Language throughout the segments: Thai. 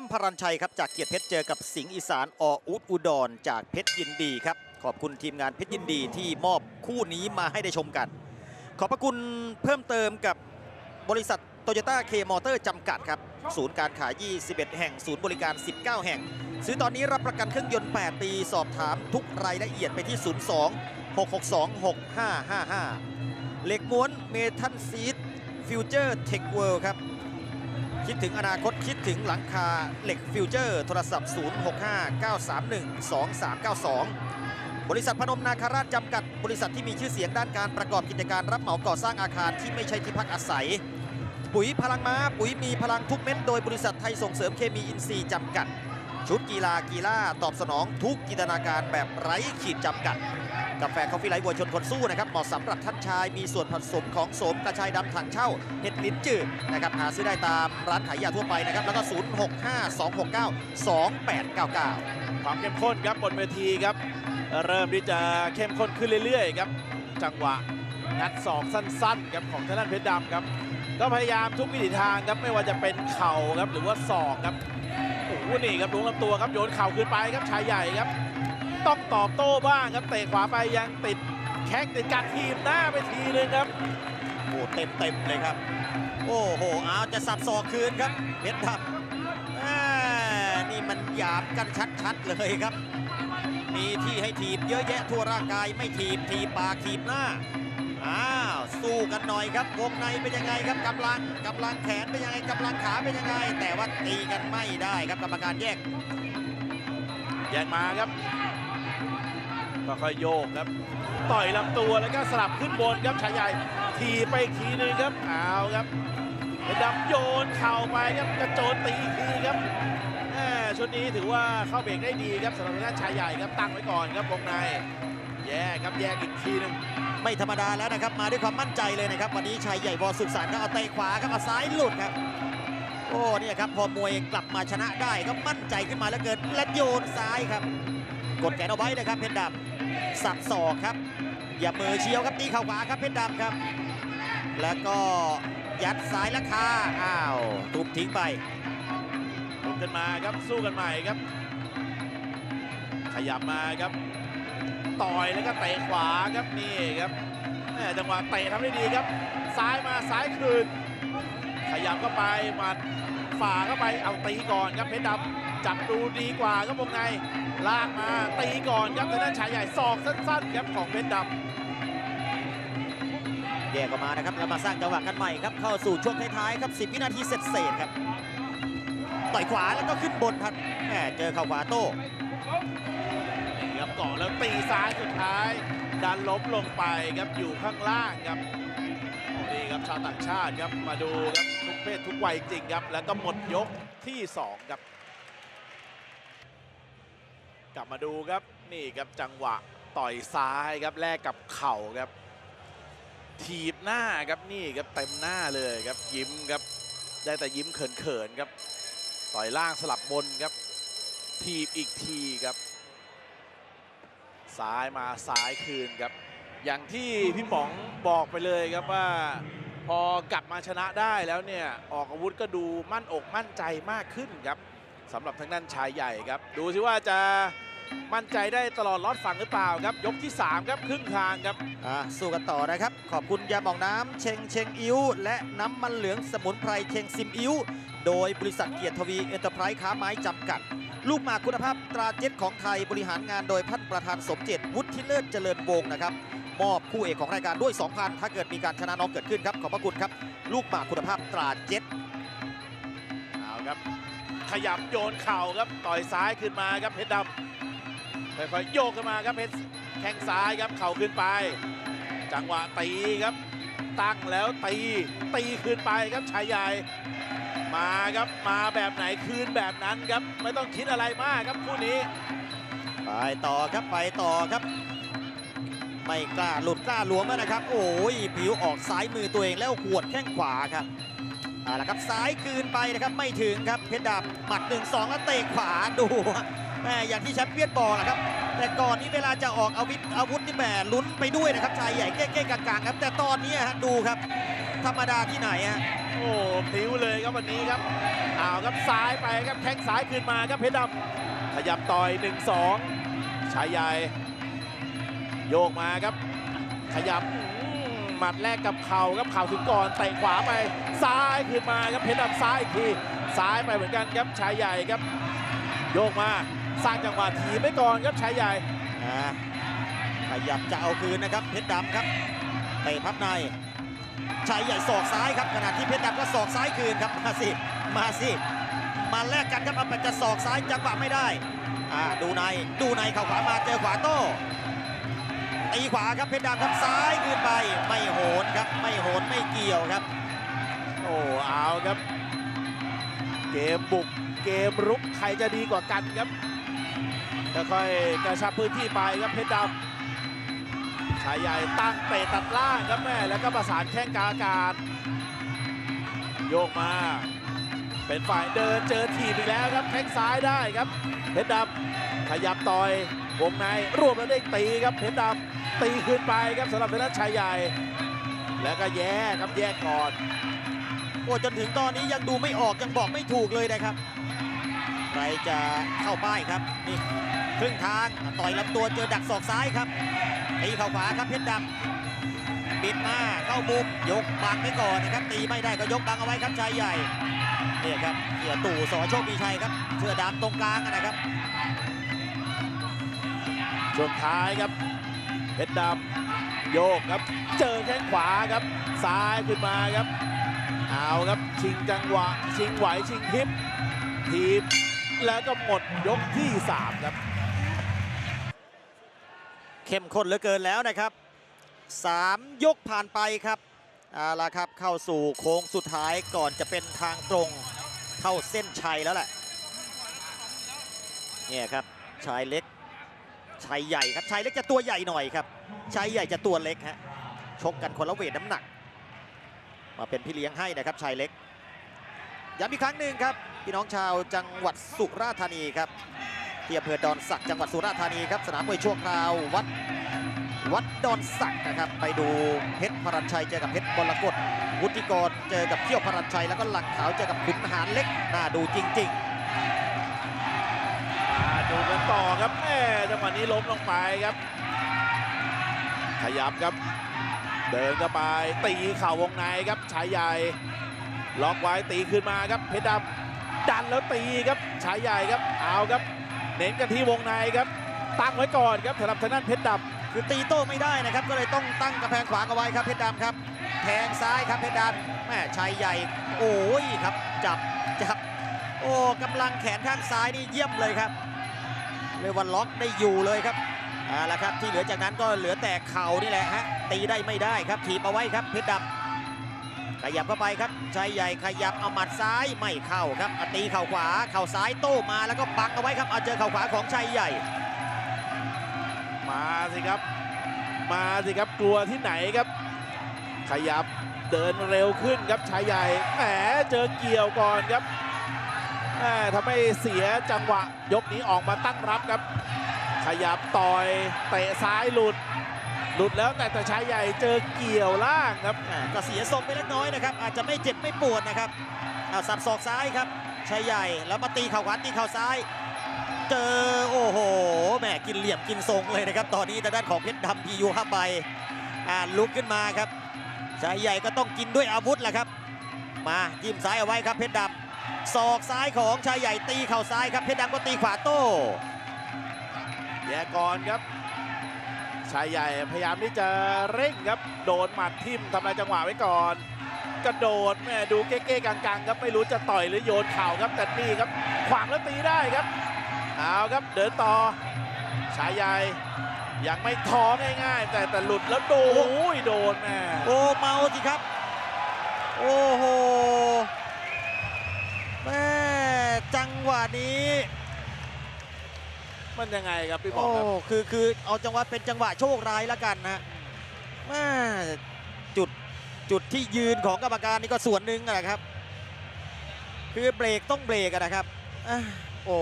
ตั้มพรัญชัยครับจากเกียรติเพชรเจอกับสิงห์อีสานออุดอุดรจากเพชรยินดีครับ ขอบคุณทีมงานเพชรยินดีที่มอบคู่นี้มาให้ได้ชมกัน ขอบพระคุณเพิ่มเติมกับบริษัทโตโยต้าเคมอเตอร์จำกัดครับ ศูนย์การขาย 21 แห่ง ศูนย์บริการ 19 แห่ง ซื้อตอนนี้รับประกันเครื่องยนต์ 8 ปี สอบถามทุกรายละเอียดไปที่ 02 662 6555 เหล็กม้วนเมทัลซีดฟิวเจอร์เทคเวิลด์ครับ คิดถึงอนาคตคิดถึงหลังคาเหล็กฟิวเจอร์ โทรศัพท์ 0659312392 บริษัทพนมนาคาราชจำกัด บริษัทที่มีชื่อเสียงด้านการประกอบกิจการรับเหมาก่อสร้างอาคารที่ไม่ใช่ที่พักอาศัย ปุ๋ยพลังม้า ปุ๋ยมีพลังทุกเม็ดโดยบริษัทไทยส่งเสริมเคมีอินทรีย์จำกัด ชุดกีฬากีฬาตอบสนองทุกจินตนาการแบบไร้ขีดจำกัด กาแฟคอฟฟี่ไลท์วัวชนคนสู้นะครับเหมาะสำหรับท่านชายมีส่วนผสมของโสมกระชายดำถังเช่าเห็ดลิ้นจืดนะครับหาซื้อได้ตามร้านขายยาทั่วไปนะครับแล้วก็ 0652692899 ความเข้มข้นครับบนเวทีครับ เริ่มที่จะเข้มข้นขึ้นเรื่อยๆครับจังหวะงัดศอกสั้นๆครับของทางด้านเพชรดำครับก็พยายามทุกวิถีทางครับไม่ว่าจะเป็นเข่าครับหรือว่าศอกครับโอ้โหนี่ครับลวงลำตัวครับโยนเข่าขึ้นไปครับชายใหญ่ครับ ต้องตอบโต้บ้างครับเตะขวาไปยังติดแข้งติดกัดทีมหน้าไปทีนึงครับโอ้เต็มเต็มๆเลยครับ โอ้โหเอาจะสับศอกคืนครับเพชรดำอ่านี่มันหยาบกันชัดๆเลยครับ มีที่ให้ทีบเยอะแยะทั่วร่างกายไม่ทีบทีบปากทีบหน้าอ้าวสู้กันหน่อยครับวงในเป็นยังไงครับกำลังกำลังแขนเป็นยังไงกำลังขาเป็นยังไง แต่ว่าตีกันไม่ได้ครับกรรมการแยก แยกมาครับ ค่อยโยกครับ ต่อยลำตัวแล้วก็สลับขึ้นบนครับชายใหญ่ทีไปทีหนึงครับเอาครับเพชรดำโยนเข่าไปครับกระโจนตีอีกทีครับชุดนี้ถือว่าเข้าเบรกได้ดีครับสำหรับทางด้านชายใหญ่ครับตั้งไว้ก่อนครับวงในแยกครับแยกอีกทีหนึงไม่ธรรมดาแล้วนะครับ มาด้วยความมั่นใจเลยนะครับ วันนี้ชายใหญ่วอสุขสันต์ก็เอาเตะขวาครับเอาซ้ายหลุดครับ โอ้เนี่ยครับพอมวยกลับมาชนะได้ก็มั่นใจขึ้นมาแล้วเกินและโยนซ้ายครับ กดแขนเอาไว้เลยครับเพชรดำ สับศอกครับ อย่าเมือเชียวครับตีเข่าขวาครับเพชรดำครับ แล้วก็ยัดซ้ายและคาอ้าวทุบทิ้งไปลุกขึ้นมาครับสู้กันใหม่ครับ ขยับมาครับ ต่อยแล้วก็เตะขวาครับนี่ครับจังหวะเตะทำได้ดีครับ ซ้ายมาซ้ายคืน ขยับเข้าไปหมัดฝ่าเข้าไปเอาตีก่อนครับเพชรดำจับดูดีกว่าครับวงในลากมาตีก่อนครับทางด้านชายใหญ่ศอกสั้นๆครับของเพชรดำแยกออกมานะครับแล้วมาสร้างจังหวะกันใหม่ครับเข้าสู่ช่วงท้ายๆครับ10วินาทีเสร็จเสร็จๆครับต่อยขวาแล้วก็ขึ้นบนครับแหมเจอเข่าขวาโต้นี่ครับเกาะแล้วตีซ้ายสุดท้ายดันล้มลงไปครับอยู่ข้างล่างครับโอ้ นี่ครับชาวต่างชาติครับมาดูครับทุกเพศทุกวัยจริงครับ แล้วก็หมดยกที่ 2 ครับ กลับมาดูครับนี่ครับจังหวะต่อยซ้ายครับแลกกับเข่าครับ ถีบหน้าครับนี่ครับเต็มหน้าเลยครับยิ้มครับได้แต่ยิ้มเขินๆครับ ต่อยล่างสลับบนครับ ถีบอีกทีครับ ซ้ายมาซ้ายคืนครับ อย่างที่พี่ป๋องบอกไปเลยครับว่า พอกลับมาชนะได้แล้วเนี่ยออกอาวุธก็ดูมั่นอกมั่นใจมากขึ้นครับสำหรับทางด้านชายใหญ่ครับ ดูสิว่าจะมั่นใจได้ตลอดรอดฝั่งหรือเปล่าครับ ยกที่ 3 ครับครึ่งทางครับอะสู้กันต่อนะครับ ขอบคุณยาหมองน้ำเชงเชงอิ้ว และน้ำมันเหลืองสมุนไพรเชงซิมอิ้ว โดยบริษัทเกียรติทวีเอ็นเตอร์ไพรส์ค้าไม้จำกัด ลูกหมากคุณภาพตราเจ็ตของไทยบริหารงานโดยท่านประธานสมเจตวุฒิเลิศเจริญวงศ์นะครับ มอบคู่เอกของรายการด้วย 2,000 ถ้าเกิดมีการชนะน้องเกิดขึ้นครับ ขอบพระคุณครับ ลูกหมากคุณภาพตราเจ็ตเอาครับ ขยับโยนเข่าครับต่อยซ้ายขึ้นมาครับเพชรดำค่อยๆโยกขึ้นมาครับเพชรแข้งซ้ายครับเข่าขึ้นไป จังหวะตีครับ ตั้งแล้วตีตีขึ้นไปครับชายใหญ่ มาครับมาแบบไหนคืนแบบนั้นครับ ไม่ต้องคิดอะไรมากครับคู่นี้ ไปต่อครับไปต่อครับ ไม่กล้าหลุดกล้าหลวมแล้วนะครับ โอ้ยผิวออกซ้ายมือตัวเองแล้วหวดแข้งขวาครับเอาละครับซ้ายคืนไปนะครับไม่ถึงครับเพชรดำหมัด 1 2 แล้วเตะขวาดูแม่อย่างที่แชมป์เปี้ยนบอกแหละครับ แต่ก่อนนี้เวลาจะออกอาวุธอาวุธนี่แหมลุ้นไปด้วยนะครับชายใหญ่เก้ๆกลางๆครับ แต่ตอนนี้ฮะดูครับ ธรรมดาที่ไหนฮะโอ้พลิ้วเลยครับวันนี้ครับอ้าวครับซ้ายไปครับแข้งซ้ายคืนมาครับเพชรดำขยับต่อย1-2ชายใหญ่โยกมาครับ ขยับหมัดแรกกับเข่าครับเข่าถึงก่อนเตะขวาไปซ้ายคืนมาครับเพชรดำซ้ายอีกทีซ้ายไปเหมือนกันครับชายใหญ่ครับ โยกมาสร้างจังหวะถีบไปก่อนครับชายใหญ่ขยับจะเอาคืนนะครับเพชรดำครับเตะพับใน ชายใหญ่ศอกซ้ายครับขณะที่เพชรดำก็ศอกซ้ายคืนครับมาสิมาสิมาแลกกันครับมันจะศอกซ้ายจังหวะไม่ได้อ่าดูในดูในเข่าขวามาเจอขวาโต้ตีขวาครับเพชรดำครับซ้ายคืนไปไม่โหนครับไม่โหนไม่เกี่ยวครับ โอ้เอาครับ เกมบุกเกมรุกใครจะดีกว่ากันครับค่อยๆกระชับพื้นที่ไปครับเพชรดำ ชายใหญ่ตั้งเตะตัดล่างครับแม่แล้วก็ประสานแข้งกาอากาศ โยกมา เป็นฝ่ายเดินเจอถีบอีกแล้วครับแข้งซ้ายได้ครับเพชรดำขยับต่อยวงในรวบแล้วได้ตีครับเพชรดำตีขึ้นไปครับสำหรับเพชรชายใหญ่ แล้วก็แย่ครับแยกก่อนโอ้จนถึงตอนนี้ยังดูไม่ออกยังบอกไม่ถูกเลยนะครับใครจะเข้าป้ายครับนี่ครึ่งทางต่อยลำตัวเจอดักศอกซ้ายครับ ตีเข่าขวาครับเพชรดำบิดมาเข้ามุมยกบังไว้ก่อนนะครับ ตีไม่ได้ก็ยกบังเอาไว้ครับชายใหญ่เนี่ยครับเสียตู่สอโชคมีชัยครับเสื้อดำตรงกลางนะครับช่วงท้ายครับเพชรดำโยกครับ เจอแข้งขวาครับ ซ้ายขึ้นมาครับเอาครับชิงจังหวะ ชิงไหวชิงพริบทีบแล้วก็หมดยกที่ 3 ครับ เข้มข้นเหลือเกินแล้วนะครับสามยกผ่านไปครับเอาละครับเข้าสู่โค้งสุดท้ายก่อนจะเป็นทางตรงเข้าเส้นชัยแล้วแหละเนี่ยครับชายเล็กชายใหญ่ครับชายเล็กจะตัวใหญ่หน่อยครับชายใหญ่จะตัวเล็กฮะชกกันคนละเวทน้ำหนัก มาเป็นพี่เลี้ยงให้นะครับชายเล็กย้ำอีกครั้งหนึ่งครับพี่น้องชาวจังหวัดสุราษฎร์ธานีครับ ที่อำเภอดอนสักจังหวัดสุราษฎร์ธานีครับสนามมวยชั่วคราววัดวัดดอนสักนะครับไปดูเพชรพรัญชัยเจอกับเพชรบรกตวุฒิกรเจอกับเที่ยวพรัญชัยแล้วก็หลังขาวเจอกับขุนหารเล็กน่าดูจริง ๆ มาดูกันต่อครับแม่จังหวะนี้ล้มลงไปครับ ขยับครับ เดินเข้าไปตีเข่าวงในครับชายใหญ่ล็อกไว้ตีขึ้นมาครับเพชรดำดันแล้วตีครับชายใหญ่ครับเอาครับ เน้นกันที่วงในครับ ตั้งไว้ก่อนครับสำหรับทางด้านเพชรดๆคือตีโต้ไม่ได้นะครับ ก็เลยต้องตั้งกระแพงขวางเอาไว้ครับเพชรดำครับ แทงซ้ายครับเพชรดำแม่ชัยใหญ่ โอ้ยครับ จับจับ โอ้กำลังแขนข้างซ้ายนี่เยี่ยมเลยครับเรียว่าล็อกได้อยู่เลยครับเอาละครับที่เหลือจากนั้นก็เหลือแต่เข่านี่แหละฮะตีได้ไม่ได้ครับถีบเอาไว้ครับเพชรดำ ขยับเข้าไปครับชายใหญ่ขยับเอาหมัดซ้ายไม่เข้าครับอตีเข่าขวาเข่าซ้ายโต้มาแล้วก็บังเอาไว้ครับเอาเจอเข่าขวาของชายใหญ่ มาสิครับ มาสิครับกลัวที่ไหนครับ ขยับเดินเร็วขึ้นครับชายใหญ่แหมเจอเกี่ยวก่อนครับแหมทำให้เสียจังหวะยกนี้ออกมาตั้งรับครับ ขยับต่อยเตะซ้ายหลุด หลุดแล้วแต่แต่ชายใหญ่เจอเกี่ยวล่างครับอ่าก็เสียทรงไปเล็กน้อยนะครับ อาจจะไม่เจ็บไม่ปวดนะครับเอาสับศอกซ้ายครับชายใหญ่แล้วมาตีเข่าขวาตีเข่าซ้าย เจอโอ้โหแหมกินเหลี่ยมกินทรงเลยนะครับ ตอนนี้ทางด้านของเพชรดำพียูห้าใบอ่าลุกขึ้นมาครับชายใหญ่ก็ต้องกินด้วยอาวุธแหละครับ มาจิ้มซ้ายเอาไว้ครับเพชรดำศอกซ้ายของชายใหญ่ตีเข่าซ้ายครับเพชรดำก็ตีขวาโต้แยกก่อนครับ ชายใหญ่พยายามที่จะเร่งครับ โดนหมัดทิ่มทำลายจังหวะไว้ก่อน กระโดดแม่ดูเก้ๆกังๆครับไม่รู้จะต่อยหรือโยนเข่าครับแต่นี่ครับ ขวางแล้วตีได้ครับเอาครับเดินต่อชายใหญ่ยังไม่ท้อง่ายๆ แต่แต่หลุดแล้วโดนโอ้ยโดนแม่โอ้เมาสิครับ โอ้โหแม่จังหวะนี้ มันยังไงครับพี่บอโอ้กครับคือคือเอาจังหวะเป็นจังหวะโชคร้ายแล้วกันนะแม่จุดจุดที่ยืนของกรรมการนี่ก็ส่วนหนึ่งนะครับ คือเบรกต้องเบรกอะนะครับอะโอ้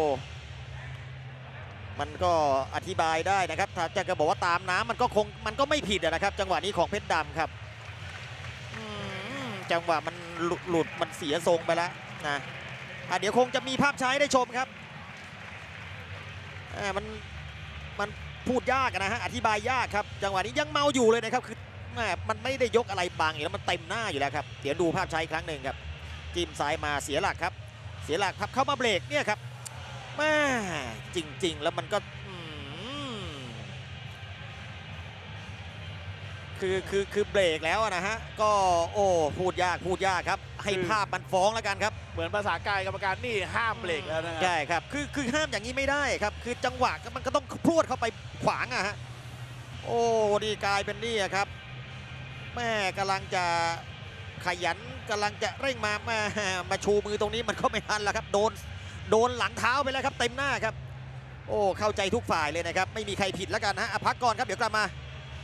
มันก็อธิบายได้นะครับถ้าจะบอกว่าตามน้ำมันก็คงมันก็ไม่ผิดอะนะครับ จังหวะนี้ของเพชรดำครับอืมจังหวะมันหลุดหลุดมันเสียทรงไปแล้วนะอะเดี๋ยวคงจะมีภาพใช้ได้ชมครับอ่า มันมันพูดยากนะฮะอธิบายยากครับ จังหวะนี้ยังเมาอยู่เลยนะครับคือแมมันไม่ได้ยกอะไรบังอยู่แล้วมันเต็มหน้าอยู่แล้วครับเดี๋ยวดูภาพใช้ครั้งหนึ่งครับจิ้มซ้ายมาเสียหลักครับ เสียหลักครับเข้ามาเบรกเนี่ยครับแม่จริง ๆ แล้วมันก็ คือคือคือเบรกแล้วอะนะฮะ ก็โอ้พูดยากพูดยากครับ ให้ภาพมันฟ้องแล้วกันครับ เหมือนภาษากายกรรมการนี่ห้ามเบรกแล้วนะครัใช่ครับคือคือห้ามอย่างนี้ไม่ได้ครับ คือจังหวะก็มันก็ต้องพรวดเข้าไปขวางอะฮะโอ้นี่กลายเป็นนี่อะครับแม่กำลังจะขยันกำลังจะเร่งมาแม่มาชูมือตรงนี้มันก็ไม่ทันแล้วครับ โดนโดนหลังเท้าไปแล้วครับ เต็มหน้าครับ โอ้เข้าใจทุกฝ่ายเลยนะครับ ไม่มีใครผิดแล้วกันนะฮะอะพักก่อนครับเดี๋ยวกลับมา